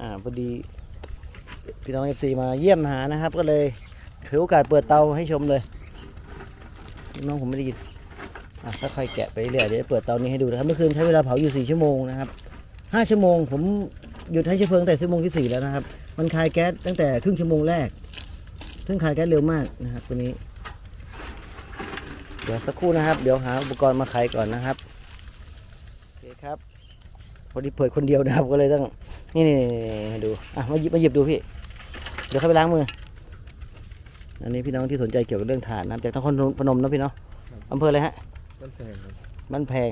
อ่าพอดีพี่น้องเอฟซีมาเยี่ยมหานะครับ ก็เลยถือโอกาสเปิดเตาให้ชมเลยน้องผมไม่ได้ยินอะค่อยๆแกะไปเรื่อยเดี๋ยวเปิดเตานี้ให้ดูนะครับเมื่อคืนใช้เวลาเผาอยู่สี่ชั่วโมงนะครับห้าชั่วโมง ผมหยุดให้เชื้อเพลิงแต่ชั่วโมงที่สี่แล้วนะครับ มันคายแก๊สตั้งแต่ครึ่งชั่วโมงแรกซึ่งคายแก๊สเร็วมากนะครับตัวนี้ เดี๋ยวสักครู่นะครับ เดี๋ยวหาอุปกรณ์มาไขก่อนนะครับโอเคครับ อดีเปิดคนเดียวนะครับก็เลยต้องนี่นี่ให้ดูอะมาหยิบมาหยิบดูพี่ เดี๋ยวเข้าไปล้างมือ อันนี้พี่น้องที่สนใจเกี่ยวกับเรื่องถ่านนะครับจากนครพนมนะพี่เนาะอำเภออะไรฮะมันแพงครับบ้านแพง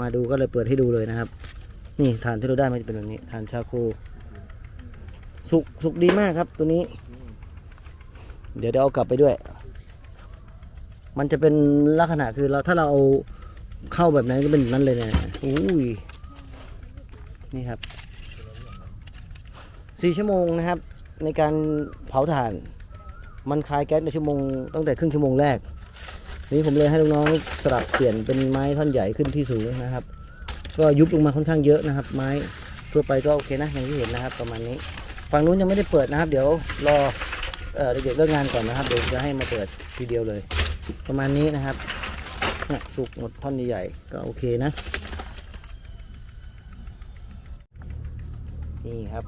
มาดูก็เลยเปิดให้ดูเลยนะครับ นี่ถ่านที่เราได้มันจะเป็นแบบนี้ถ่านชาโคสุกสุกดีมากครับตัวนี้ เดี๋ยวเดี๋ยวเอากลับไปด้วย มันจะเป็นลักษณะคือเราถ้าเราเอาเข้าแบบนั้นก็เป็นแบบนั้นเลยเนี่ยอุ้ย นี่ครับสี่ชั่วโมงนะครับ ในการเผาถ่าน มันคายแก๊สในชั่วโมงตั้งแต่ครึ่งชั่วโมงแรก นี่ผมเลยให้ลูกน้องสลับเปลี่ยนเป็นไม้ท่อนใหญ่ขึ้นที่สูงนะครับ ก็ยุบลงมาค่อนข้างเยอะนะครับ ไม้ทั่วไปก็โอเคนะอย่างที่เห็นนะครับ ประมาณนี้ฝั่งนู้นยังไม่ได้เปิดนะครับ เดี๋ยวรอเด็กๆเลิกงานก่อนนะครับเดี๋ยวจะให้มาเปิดทีเดียวเลย ประมาณนี้นะครับสุกหมดท่อนใหญ่ๆก็โอเคนะ นี่ครับ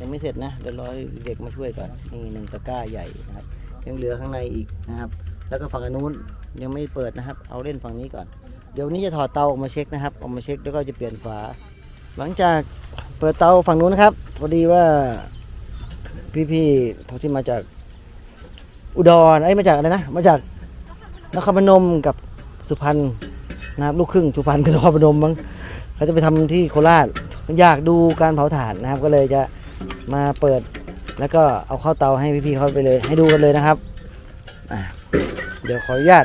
ยังไม่เสร็จนะเดี๋ยวรอเด็กมาช่วยก่อนนี่หนึ่งตะกร้าใหญ่นะครับ ยังเหลือข้างในอีกนะครับ แล้วก็ฝั่งนู้นยังไม่เปิดนะครับ เอาเล่นฝั่งนี้ก่อน เดี๋ยวนี้จะถอดเตาออกมาเช็คนะครับออกมาเช็คแล้วก็จะเปลี่ยนฝา หลังจากเปิดเตาฝั่งนู้นนะครับพอดีว่าพี่ๆที่มาจากอุดรเอ้มาจากอะไรนะมาจากนครพนมกับสุพรรณนะครับลูกครึ่งสุพรรณกับนครพนมมั้งเขาจะไปทำที่โคราช อยากดูการเผาถ่านนะครับ ก็เลยจะมาเปิดแล้วก็เอาเข้าเตาให้พี่ๆเขาไปเลย ให้ดูกันเลยนะครับเดี๋ยวขออนุญาต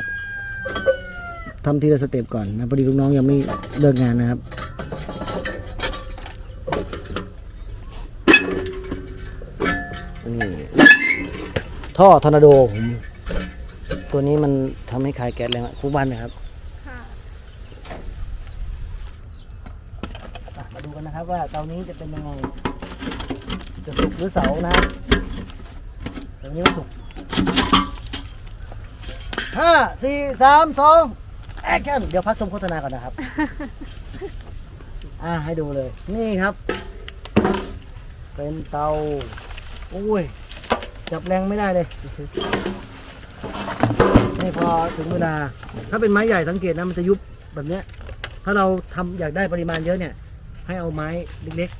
ทำทีละสเต็ปก่อนนะพอดีลูกน้องยังไม่เลิกงานนะครับนี่ท่อทอร์นาโดผมตัวนี้มันทำให้คลายแก๊สแรงมากคู่บ้านนะครับ ค่ะ อะมาดูกั นะครับว่าเตานี้จะเป็นยังไง จะสุกหรือเสานะครับเตานี้ไม่สุกห้าสี่สามสองแอคชั่นเดี๋ยวพักชมโฆษณาก่อนนะครับ อ่าให้ดูเลย นี่ครับ เป็นเตาโอ้ยจับแรงไม่ได้เลยนี่พอถึงเวลา ถ้าเป็นไม้ใหญ่สังเกตนะมันจะยุบแบบเนี้ย ถ้าเราทำอยากได้ปริมาณเยอะเนี่ย ให้เอาไม้เล็ก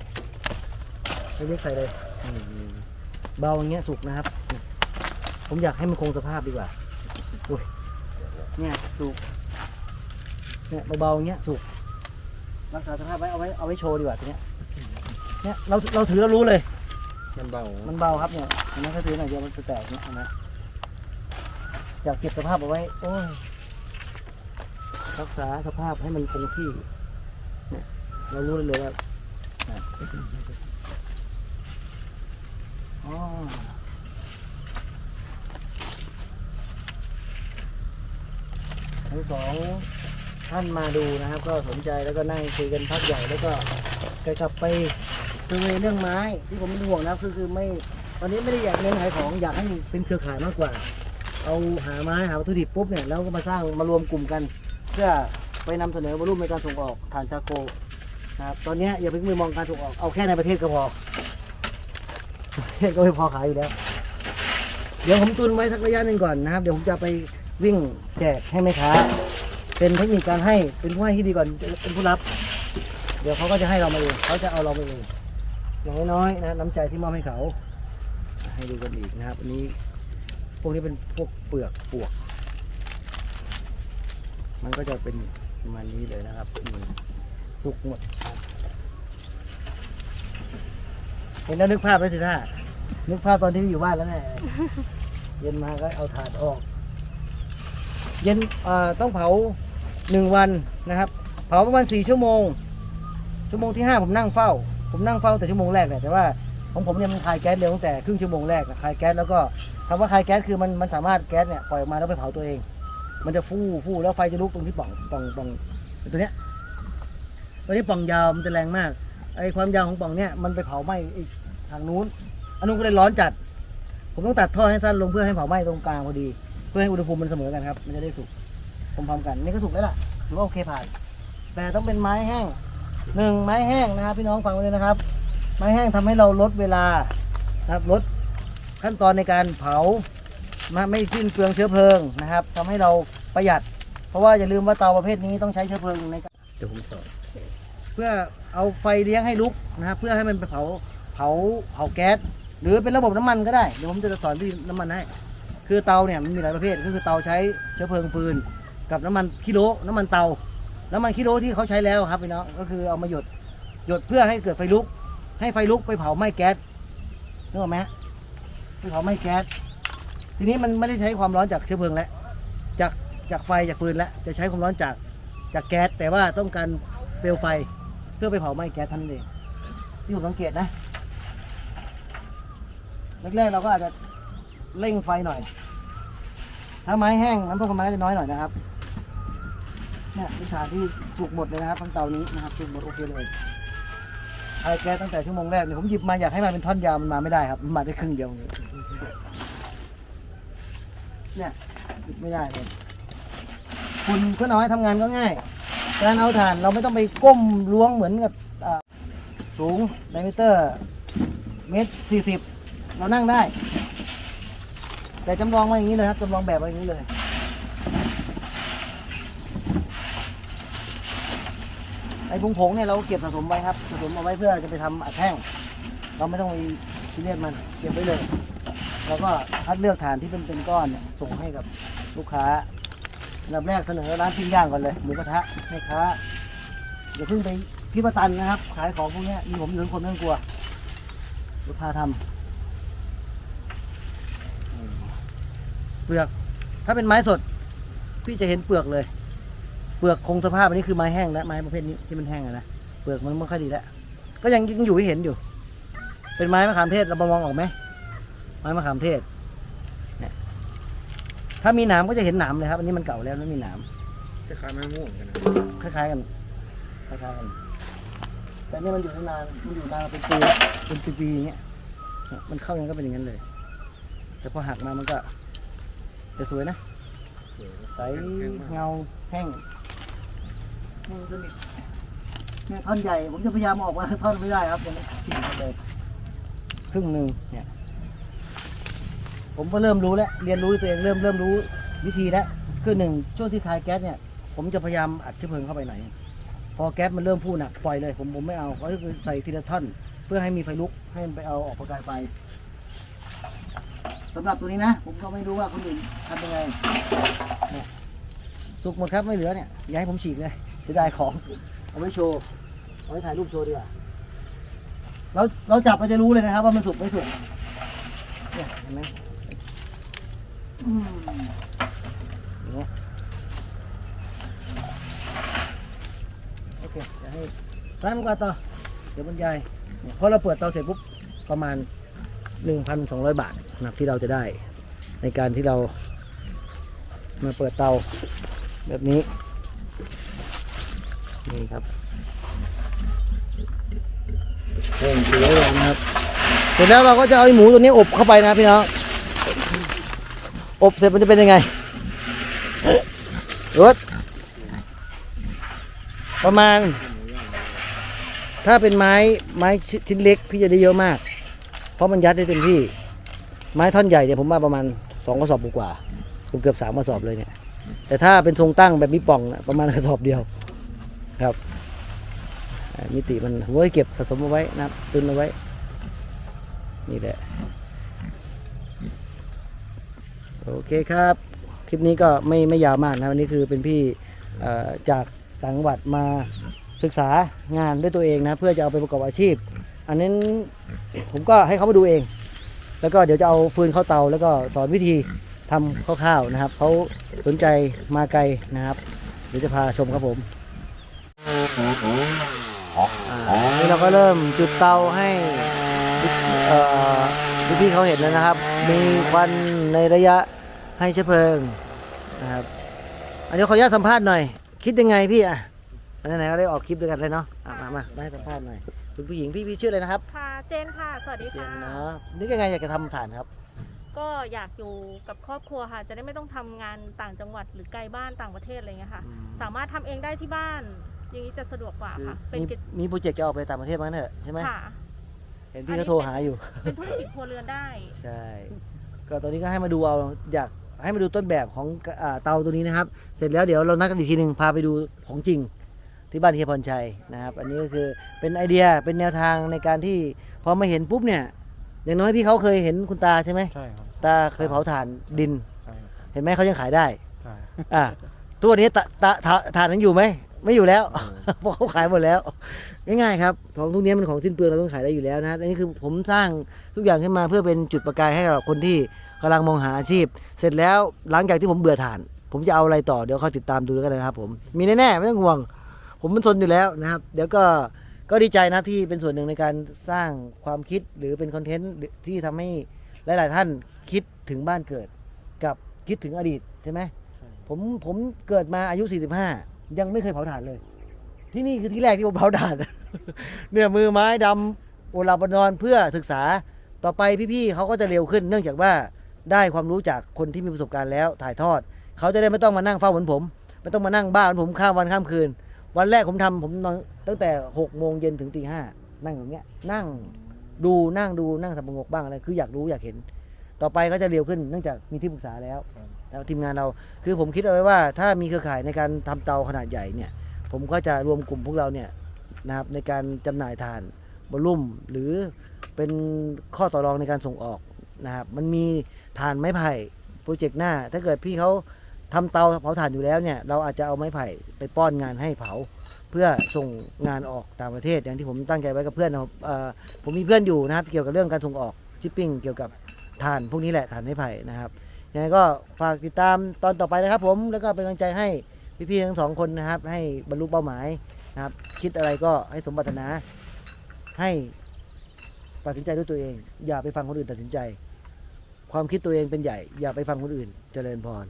ๆเล็กๆใส่เลยอืมเบาอย่างเงี้ยสุกนะครับ ผมอยากให้มันคงสภาพดีกว่าอุ้ยเนี่ยสุกเนี่ยเบาๆอย่างเงี้ยสุกรักษาสภาพไว้เอาไว้เอาไว้โชว์ดีกว่าทีเนี้ยเนี่ยเราเราถือเรารู้เลย มันเบา มันเบาครับเนี่ยเห็นไหมถ้าถือหน่อยเดียวมันจะแตกเนี่ยเห็นไหมอยากเก็บสภาพเอาไว้ โอ้ยรักษาสภาพให้มันคงที่เนี่ย เรารู้เลยว่าอะอ๋อทั้งสองท่านมาดูนะครับ ก็สนใจแล้วก็นั่งคุยกันพักใหญ่แล้วก็กลับไปคือเรื่องไม้ที่ผมเป็นห่วงนะครับคือคือไม่ตอนนี้ไม่ได้อยากเน้นขายของอยากให้เป็นเครือข่ายมากกว่า เอาหาไม้หาวัตถุดิบปุ๊บเนี่ยแล้วก็มาสร้างมารวมกลุ่มกัน เพื่อไปนำเสนอวอลุ่มในการส่งออกฐานชาโค ครับตอนนี้อย่าเพิ่งไปมองการส่งออกเอาแค่ในประเทศก็พอประเทศก็ไม่พอขายอยู่แล้ว เดี๋ยวผมตุนไว้สักระยะหนึ่งก่อนนะครับ เดี๋ยวผมจะไปวิ่งแจกให้แม่ค้าเป็นเทคนิคการให้เป็นผู้ให้ที่ดีก่อนเป็นผู้รับ เดี๋ยวเขาก็จะให้เรามาเองเขาจะเอาเราไปเองอย่างน้อยๆนะน้ำใจที่มอบให้เขา ให้ดูกันอีกนะครับ อันนี้พวกนี้เป็นพวกเปลือกปวก มันก็จะเป็นประมาณนี้เลยนะครับ สุกหมดครับเห็นแล้วนึกภาพไหมสิท่านึกภาพตอนที่อยู่บ้านแล้วแน่เย็นมาก็เอาถาดออก เย็นเอ่อต้องเผาหนึ่งวันนะครับ เผาประมาณสี่ชั่วโมง ชั่วโมงที่ห้าผมนั่งเฝ้า ผมนั่งเฝ้าแต่ชั่วโมงแรกเนี่ยแต่ว่าของผมเนี่ยมันคายแก๊สเร็วตั้งแต่ครึ่งชั่วโมงแรกอะคายแก๊สแล้วก็คำว่าคายแก๊สคือมันมันสามารถแก๊สเนี่ยปล่อยออกมาแล้วไปเผาตัวเอง มันจะฟู่ฟู่แล้วไฟจะลุกตรงที่ปล่องปล่องปล่องตัวเนี้ย ตัวนี้ป่องยาวมันจะแรงมากไอความยาวของป่องเนี่ยมันไปเผาไหม้อีกทางนู้นอันนู้นก็เลยร้อนจัด ผมต้องตัดท่อให้สั้นลงเพื่อให้เผาไหม้ตรงกลางพอดี เพื่อให้อุณหภูมิมันเสมอกันครับ มันจะได้สุกพร้อมๆกันนี่ก็สุกแล้วล่ะถือว่าโอเคผ่าน แต่ต้องเป็นไม้แห้งหนึ่งไม้แห้งนะครับพี่น้องฟังไว้เลยนะครับ ไม้แห้งทำให้เราลดเวลาครับลดขั้นตอนในการเผามาไม่สิ้นเปลืองเชื้อเพลิงนะครับทำให้เราประหยัด เพราะว่าอย่าลืมว่าเตาประเภทนี้ต้องใช้เชื้อเพลิงในการ ดี๋ยวผมสอนเพื่อเอาไฟเลี้ยงให้ลุกนะครับเพื่อให้มันไปเผาเผาเผาแก๊สหรือเป็นระบบน้ำมันก็ได้เดี๋ยวผมจะสอนวิธีน้ำมันให้ คือเตาเนี่ยมันมีหลายประเภทก็คือเตาใช้เชื้อเพลิงฟืน กับน้ำมันกิโลน้ำมันเตา น้ำมันกิโลที่เขาใช้แล้วครับพี่น้องก็คือเอามาหยดหยดเพื่อให้เกิดไฟลุก ให้ไฟลุกไปเผาไหม้แก๊สนึกออกไหมไปเผาไหม้แก๊สทีนี้มันไม่ได้ใช้ความร้อนจากเชื้อเพลิงแล้วจากจากไฟจากฟืนแล้วจะใช้ความร้อนจาก จากแก๊สแต่ว่าต้องการเปลวไฟเพื่อไปเผาไหม้แก๊สท่านั้นเองที่ผมสังเกตนะแรกๆเราก็อาจจะเร่งไฟหน่อย ถ้าไม้แห้งน้ำต้มกับไม้ก็จะน้อยหน่อยนะครับเนี่ยเป็นฐาที่สุกหมดเลยนะครับทั้งเตานี้นะครับสุกหมดโอเคเลยไอ้แก๊สตั้งแต่ชั่วโมงแรกเนี่ยผมหยิบมาอยากให้มันเป็นท่อนยาวมันมาไม่ได้ครับมันมาได้ครึ่งเดียวเนี่ยหยิบไม่ได้เลย คุณก็น้อยทำงานก็ง่าย การเอาถ่านเราไม่ต้องไปก้มล้วงเหมือนกับสูงไดเมเตอร์เมตรสี่สิบเรานั่งได้ แต่จำลองมาอย่างนี้เลยครับจำลองแบบมาอย่างนี้เลยไอ้ผงผงเนี่ยเราเก็บสะสมไว้ครับสะสมเอาไว้เพื่อจะไปทำอัดแท่ง เราไม่ต้องไปซีเรียสมันเก็บไว้เลย แล้วก็คัดเลือกฐานที่เป็นเป็นก้อนเนี่ยส่งให้กับลูกค้า อันดับแรกเสนอร้านปิ้งย่างก่อนเลยหมูกระทะแม่ค้าอย่าเพิ่งไปพิประตันนะครับ ขายของพวกเนี้ยมีผมอยู่งคนไม่ต้องกลัวลูกค้าทำเปลือก ถ้าเป็นไม้สด พี่จะเห็นเปลือกเลย เปลือกคงสภาพอันนี้คือไม้แห้งแล้วไม้ประเภทนี้ที่มันแห้งอะนะเปลือกมันไม่ค่อยดีแล้วก็ยังยังอยู่ให้เห็นอยู่ เป็นไม้มะขามเทศเรามองออกไหมไม้มะขามเทศ ถ้ามีหนามก็จะเห็นหนามเลยครับ อันนี้มันเก่าแล้วแล้วมีหนามคล้ายๆไม้ม่วงกันนะคล้ายๆกันคล้ายๆกัน แต่นี่มันอยู่นาน มันอยู่นานเป็นปีแล้วเป็นปีๆอย่างเงี้ยเนี่ยมันเข้ายังก็เป็นอย่างนั้นเลย แต่พอหักมามันก็จะสวยนะสวยใสเงาแห้งแห้งสนิทเนี่ยท่อนใหญ่ ผมจะพยายามออกมาท่อนไม่ได้ครับยังไม่ทิ้งเลยครึ่งหนึ่งเนี่ย ผมก็เริ่มรู้แล้วเรียนรู้ด้วยตัวเองเริ่มเริ่มรู้วิธีแล้วคือหนึ่งช่วงที่คายแก๊สเนี่ย ผมจะพยายามอัดเชื้อเพลิงเข้าไปหน่อยพอแก๊สมันเริ่มพูดหนักปล่อยเลย ผมผมไม่เอาเขาคือใส่ทีละท่อนเพื่อให้มีไฟลุกให้มันไปเอาออกประกายไฟสำหรับตัวนี้นะ ผมก็ไม่รู้ว่าคนอื่นทำยังไงสุกหมดครับไม่เหลือเนี่ยอย่าให้ผมฉีกเลยเสียดายของเอาไว้โชว์เอาไว้ถ่ายรูปโชว์ดีกว่าเราเราจับเราจะรู้เลยนะครับ ว่ามันสุกไม่สุกเนี่ยเห็นไหม เงี้ยโอเคจะให้ร้านกว่าต่อ เดี๋ยวบรรยายพอเราเปิดเตาเสร็จปุ๊บประมาณ 1,200 บาทนะครับที่เราจะได้ ในการที่เรามาเปิดเตาแบบนี้ นี่ครับเร่งสีไว้ก่อนะครับ เสร็จแล้วเราก็จะเอาหมูตัวนี้อบเข้าไปนะพี่น้อง อบเสร็จมันจะเป็นยังไงรสประมาณ ถ้าเป็นไม้ไม้ชิ้นเล็กพี่จะได้เยอะมาก เพราะมันยัดได้เต็มที่ ไม้ท่อนใหญ่เนี่ยผมว่าประมาณสองกระสอบกว่าเกือบสามกระสอบเลยเนี่ย แต่ถ้าเป็นทรงตั้งแบบมีป่องนะประมาณกระสอบเดียวครับมิติมันผมก็เก็บสะสมเอาไว้นะตุนเอาไว้ นี่แหละ โอเคครับ คลิปนี้ก็ไม่ไม่ยาวมากนะวันนี้คือเป็นพี่จากต่างจังหวัดมาศึกษางานด้วยตัวเองนะ เพื่อจะเอาไปประกอบอาชีพ อันนั้นผมก็ให้เขามาดูเอง แล้วก็เดี๋ยวจะเอาฟืนเข้าเตา แล้วก็สอนวิธีทำคร่าวๆนะครับเขาสนใจมาไกลนะครับเดี๋ยวจะพาชมครับผมนี่เราก็เริ่มจุดเตาให้พี่ๆเขาเห็นแล้วนะครับ มีควัน ในระยะให้เชื้อเพลิงนะครับอันนี้ขออนุญาตสัมภาษณ์หน่อย คิดยังไงพี่อะไหนๆก็ได้ออกคลิปด้วยกันเลยเนาะอะมามาได้สัมภาษณ์หน่อยคุณผู้หญิงพี่พี่ชื่ออะไรนะครับค่ะเจนค่ะ สวัสดีเจค่ะ นเนาะนึกยังไงอยากจะทำฐานครับ ก็อยากอยู่กับครอบครัวค่ะ จะได้ไม่ต้องทำงานต่างจังหวัดหรือไกลบ้านต่างประเทศอะไรเงี้ยค่ะ อืม สามารถทำเองได้ที่บ้าน อย่างนี้จะสะดวกกว่าคือค่ะ เป็นมีกิจมีโปรเจกต์จะออกไปต่างประเทศมั้งเถอะใช่ไหมค่ะ เห็นพี่เขาโทรหาอยู่ เป็นธุรกิจครัวเรือนได้ ใช่ ก็ตอนนี้ก็ให้มาดูเอาอยากให้มาดูต้นแบบของอ่าเตาตัวนี้นะครับ เสร็จแล้วเดี๋ยวเรานัดกันอีกทีหนึ่งพาไปดูของจริงที่บ้านเฮียพรชัยนะครับ อันนี้ก็คือเป็นไอเดียเป็นแนวทางในการที่พอมาเห็นปุ๊บเนี่ย อย่างน้อยพี่เขาเคยเห็นคุณตาใช่ไหมใช่ครับตาเคยเผาถ่านดิน ใช่ครับเห็นไหมเขายังขายได้ ใช่ อะตัวนี้ตาตาถ่าถ่านนั้นอยู่ไหม ไม่อยู่แล้วเพราะเขาขายหมดแล้ว ง่ายๆครับของทุกนี้มันของสิ้นเปลืองเราต้องขายได้อยู่แล้วนะอันนี้คือผมสร้างทุกอย่างขึ้นมาเพื่อเป็นจุดประกายให้กับคนที่กำลังมองหาอาชีพ เสร็จแล้วหลังจากที่ผมเบื่อถ่าน ผมจะเอาอะไรต่อเดี๋ยวเขาติดตามดูแล้วกันนะครับ ผมมีแน่ๆไม่ต้องห่วง ผมมันสนอยู่แล้วนะครับ เดี๋ยวก็ก็ดีใจนะที่เป็นส่วนหนึ่งในการสร้างความคิดหรือเป็นคอนเทนต์ที่ทำให้หลาย ๆ ท่านคิดถึงบ้านเกิด กับคิดถึงอดีตใช่ไหมผมผมเกิดมาอายุ 45 ยังไม่เคยเผาถ่านเลย ที่นี่คือที่แรกที่ผมเผาถ่าน เนี่ยมือไม้ดำโอลาบนอนเพื่อศึกษาต่อไปพี่ๆเขาก็จะเร็วขึ้น เนื่องจากว่าได้ความรู้จากคนที่มีประสบการณ์แล้วถ่ายทอด เขาจะได้ไม่ต้องมานั่งเฝ้าเหมือนผม ไม่ต้องมานั่งบ้าเหมือนผมข้ามวันข้ามคืน วันแรกผมทำผมนอนตั้งแต่6โมงเย็นถึงตีห้านั่งอย่างเงี้ยนั่งดูนั่งดูนั่งสับงกบ้างอะไรคืออยากรู้อยากเห็น ต่อไปก็จะเร็วขึ้นเนื่องจากมีที่ปรึกษาแล้วแล้วทีมงานเราคือผมคิดเอาไว้ว่า ถ้ามีเครือข่ายในการทำเตาขนาดใหญ่เนี่ย ผมก็จะรวมกลุ่มพวกเราเนี่ยนะครับในการจำหน่ายถ่านบอลลุ่มหรือเป็นข้อต่อรองในการส่งออกนะครับมันมีถ่านไม้ไผ่โปรเจกต์หน้า ถ้าเกิดพี่เขาทำเตาเผาถ่านอยู่แล้วเนี่ยเราอาจจะเอาไม้ไผ่ไปป้อนงานให้เผา เพื่อส่งงานออกต่างประเทศอย่างที่ผมตั้งใจไว้กับเพื่อนนะครับเอ่อผมมีเพื่อนอยู่นะครับเกี่ยวกับเรื่องการส่งออกชิปปิ้งเกี่ยวกับ ถ่านพวกนี้แหละถ่านไม้ไผ่นะครับยังไงก็ฝากติดตามตอนต่อไปนะครับ ผมแล้วก็เป็นกำลังใจให้พี่ๆทั้งสองคนนะครับ ให้บรรลุเป้าหมายนะครับ คิดอะไรก็ให้สมปรารถนาให้ตัดสินใจด้วยตัวเอง อย่าไปฟังคนอื่นตัดสินใจ ความคิดตัวเองเป็นใหญ่ อย่าไปฟังคนอื่นเจริญพร